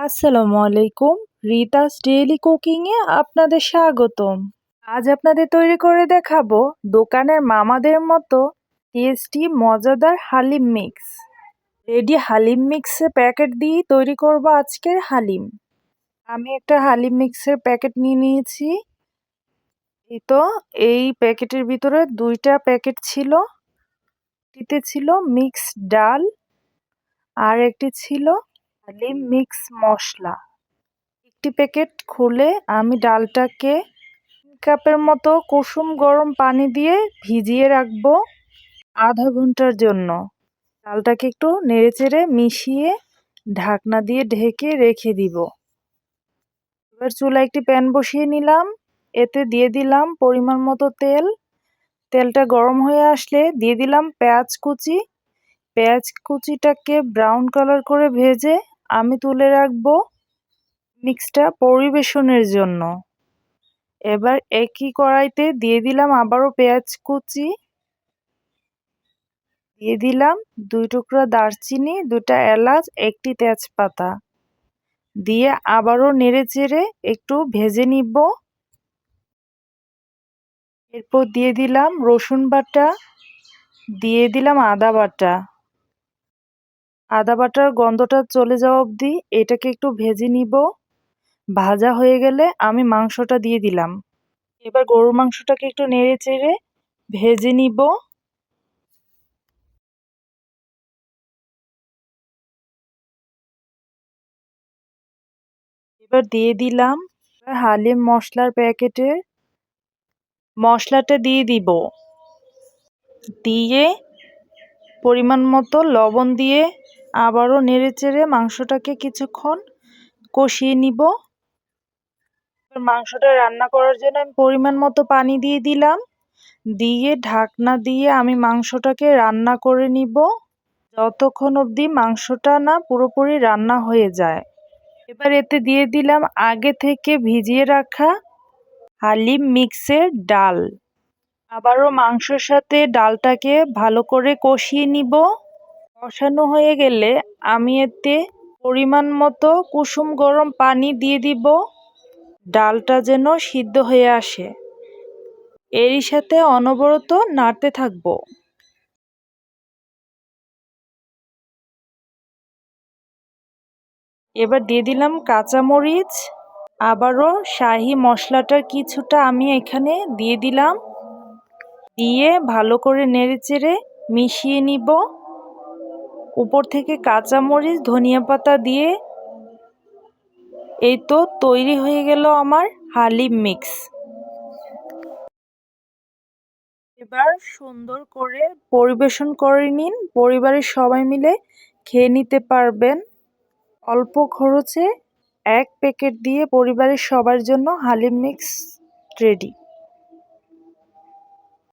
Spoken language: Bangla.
আসসালামু আলাইকুম। রিতাস ডেইলি কুকিংয়ে আপনাদের স্বাগতম। আজ আপনাদের তৈরি করে দেখাবো দোকানের মামাদের মতো টেস্টি মজাদার হালিম মিক্স রেডি হালিম মিক্সের প্যাকেট দিয়েই তৈরি করব আজকের হালিম। আমি একটা হালিম মিক্সের প্যাকেট নিয়ে নিয়েছি। তো, এই প্যাকেটের ভিতরে দুইটা প্যাকেট ছিল। একটিতে ছিল মিক্স ডাল। আর একটি ছিল হালিম মিক্স মশলা। একটি প্যাকেট খুলে আমি ডালটাকে কাপের মতো কুসুম গরম পানি দিয়ে ভিজিয়ে রাখব আধা ঘণ্টার জন্য। ডালটাকে একটু নেড়েচেড়ে মিশিয়ে ঢাকনা দিয়ে ঢেকে রেখে দিব। এবার চুলা একটি প্যান বসিয়ে নিলাম। এতে দিয়ে দিলাম পরিমাণ মতো তেল। তেলটা গরম হয়ে আসলে দিয়ে দিলাম পেঁয়াজ কুচি। পেঁয়াজ কুচিটাকে ব্রাউন কালার করে ভেজে আমি তুলে রাখব মিক্সটা পরিবেশনের জন্য। এবার একই কড়াইতে দিয়ে দিলাম আবারও পেঁয়াজ কুচি। দিয়ে দিলাম দুই টুকরা দারচিনি, দুটা এলাচ, একটি তেজপাতা। দিয়ে আবারও নেড়ে চেড়ে একটু ভেজে নিব। এরপর দিয়ে দিলাম রসুন বাটা, দিয়ে দিলাম আদা বাটা। আদা বাটার গন্ধটা চলে যাওয়া অবধি এটাকে একটু ভেজে নিব। ভাজা হয়ে গেলে আমি মাংসটা দিয়ে দিলাম। এবার গরুর মাংসটাকে একটু নেড়ে চেড়ে ভেজে নিব। এবার দিয়ে দিলাম হালিম মশলার প্যাকেটের মশলাটা দিয়ে দিব। দিয়ে পরিমাণ মতো লবণ দিয়ে আবারও নেড়ে চেড়ে মাংসটাকে কিছুক্ষণ কষিয়ে নিব। মাংসটা রান্না করার জন্য আমি পরিমাণ মতো পানি দিয়ে দিলাম। দিয়ে ঢাকনা দিয়ে আমি মাংসটাকে রান্না করে নিব। যতক্ষণ অবধি মাংসটা না পুরোপুরি রান্না হয়ে যায়। এবার এতে দিয়ে দিলাম আগে থেকে ভিজিয়ে রাখা হালিম মিক্সের ডাল। আবারও মাংসর সাথে ডালটাকে ভালো করে কষিয়ে নিব। কষানো হয়ে গেলে আমি এতে পরিমাণ মতো কুসুম গরম পানি দিয়ে দিব। ডালটা যেন সিদ্ধ হয়ে আসে। এরই সাথে অনবরত নাড়তে থাকব। এবার দিয়ে দিলাম কাঁচামরিচ। আবারও শাহি মশলাটার কিছুটা আমি এখানে দিয়ে দিলাম। দিয়ে ভালো করে নেড়ে চেড়ে মিশিয়ে নিব। উপর থেকে কাঁচামরিচ ধনিয়া পাতা দিয়ে এই তো তৈরি হয়ে গেল আমার হালিম মিক্স। এবার সুন্দর করে পরিবেশন করে নিন। পরিবারের সবাই মিলে খেয়ে নিতে পারবেন। অল্প খরচে এক প্যাকেট দিয়ে পরিবারের সবার জন্য হালিম মিক্স রেডি।